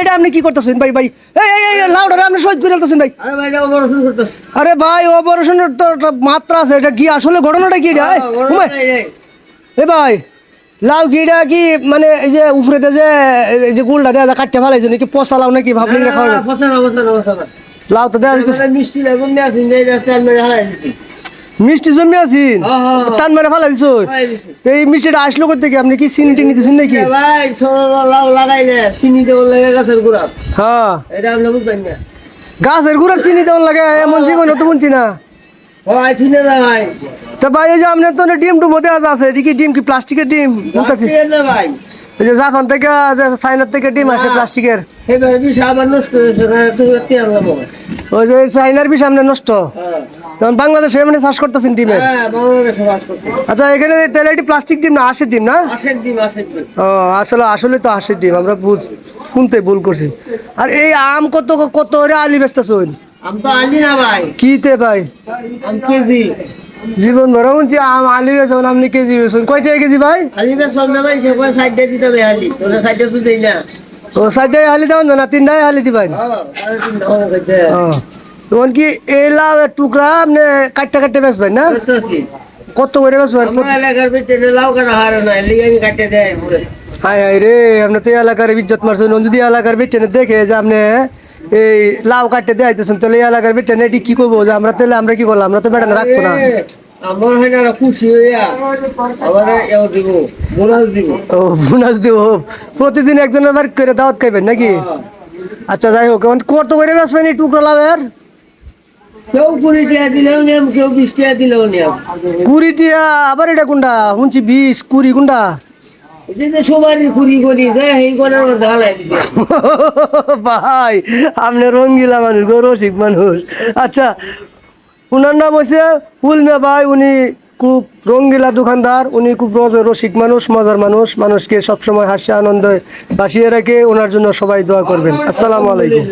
এটা আপনি কি করতেছেন ভাই ভাই? এই এই এই লাউডারে আপনি শহীদ করে ফেলতেছেন ভাই। আরে ভাই এটা অপারেশন করতেছে। আরে ভাই অপারেশনের তো মাত্রা আছে এটা কি আসলে ঘটনাটা কি এটা? এ ভাই লাউ গিটা কি মানে এই যে উপরেতে যে এই যে গুলটা দেওয়া কাটতে ফেলাইছে নাকি পচা লাউ নাকি ভাবলি রে খাওয়া যাবে? বসানো বসানো বসানো লাউ তো দেওয়া মিষ্টি লাগুন নিয়ে আসুন মিষ্টি জমি আছেন হ্যাঁ, হ্যাঁ, হ্যাঁ। টান মেরে ফেলাই দিছো এই মিষ্টিটা আসলো করতে কি আপনি কি চিনি টিনি দিচ্ছেন নাকি? ভাই ছোট লাউ লাগাই না চিনি দেওয়ার লাগে গাছের গোড়া। হ্যাঁ। এটা আপনি বুঝবেন না। গাছের গুড়া চিনি দেওয়ার লাগে এমন জীবন তো বুঝছি না। ভাই চিনে না ভাই। তা ভাই এই যে আপনার তো ডিম টুমো দেওয়া আছে এদিকে ডিম কি প্লাস্টিকের ডিম বুঝতেছি না ভাই। এই যে জাপান থেকে যে চাইনার থেকে ডিম আসে প্লাস্টিকের। এবার বিষয় আবার নষ্ট হয়েছে ওই যে চাইনার নষ্ট। হ্যাঁ। তখন বাংলাদেশে এমনি চাষ করতেছেন ডিমের হ্যাঁ আচ্ছা এখানে তাহলে এটি প্লাস্টিক ডিম না আশের ডিম না? ও আসলে আসলে তো আশের ডিম আমরা ভুল শুনতে ভুল করছি। আর এই আম কত কত করে আলি বেচতেছুন কিতে ভাই? জীবন ভরা শুনছি আম আলি বেচুন আপনি কেজি বেচুন কয় টাকা কেজি ভাই? আলি বেশ বন্ধ ভাই সে কয় সাইডে দিতে হবে আলি। তোরা সাইডে তো দেই না। ও সাইডে হালি দেবেন না তিনটাই হালি দিবেন। হ্যাঁ সাড়ে তিন টাকা সাইডে ও তখন কি এই লাউ টুকরা আপনি কাটতে কাটতে বেচবেন না ব্যস্ত আছি কত করে বেচবেন আমরা এলাকার ভিতরে লাউ কাটা হারে না লিগে আমি কাটতে দেয় পুরো হাই হাই রে আপনি তো এই এলাকার ইজ্জত মারছেন যদি এলাকার বেচেন দেখে যে আপনি এই লাউ কাটতে দেয়াইতেছেন তাহলে এই এলাকার বেচেন এটি কি করব যে আমরা তাহলে আমরা কি করলাম আমরা তো বেড়ানো রাখব না এ, আমার হয় না খুশি হইয়া আবার এও দিব বোনাস দিব ও বোনাস দিব প্রতিদিন একজনের বাড়ি করে দাওয়াত খাইবেন নাকি আচ্ছা যাই হোক এখন কত করে বেচবেন এই টুকরো লাভের কেউ কুড়ি টাকা দিলেও নিয়ম কেউ বিশ টাকা দিলেও নিয়ম। কুড়ি টিয়া আবার এটা কোনটা? শুনছি বিশ কুড়ি কোনটা? ভাই আপনি রঙ্গিলা মানুষ গো রসিক মানুষ। আচ্ছা ওনার নাম হচ্ছে ফুলমিয়া ভাই উনি খুব রঙ্গিলা দোকানদার উনি খুব রস- রসিক মানুষ মজার মানুষ মানুষকে সবসময় হাসি আনন্দে বাসিয়ে রাখে ওনার জন্য সবাই দোয়া করবেন। আসসালামু আলাইকুম।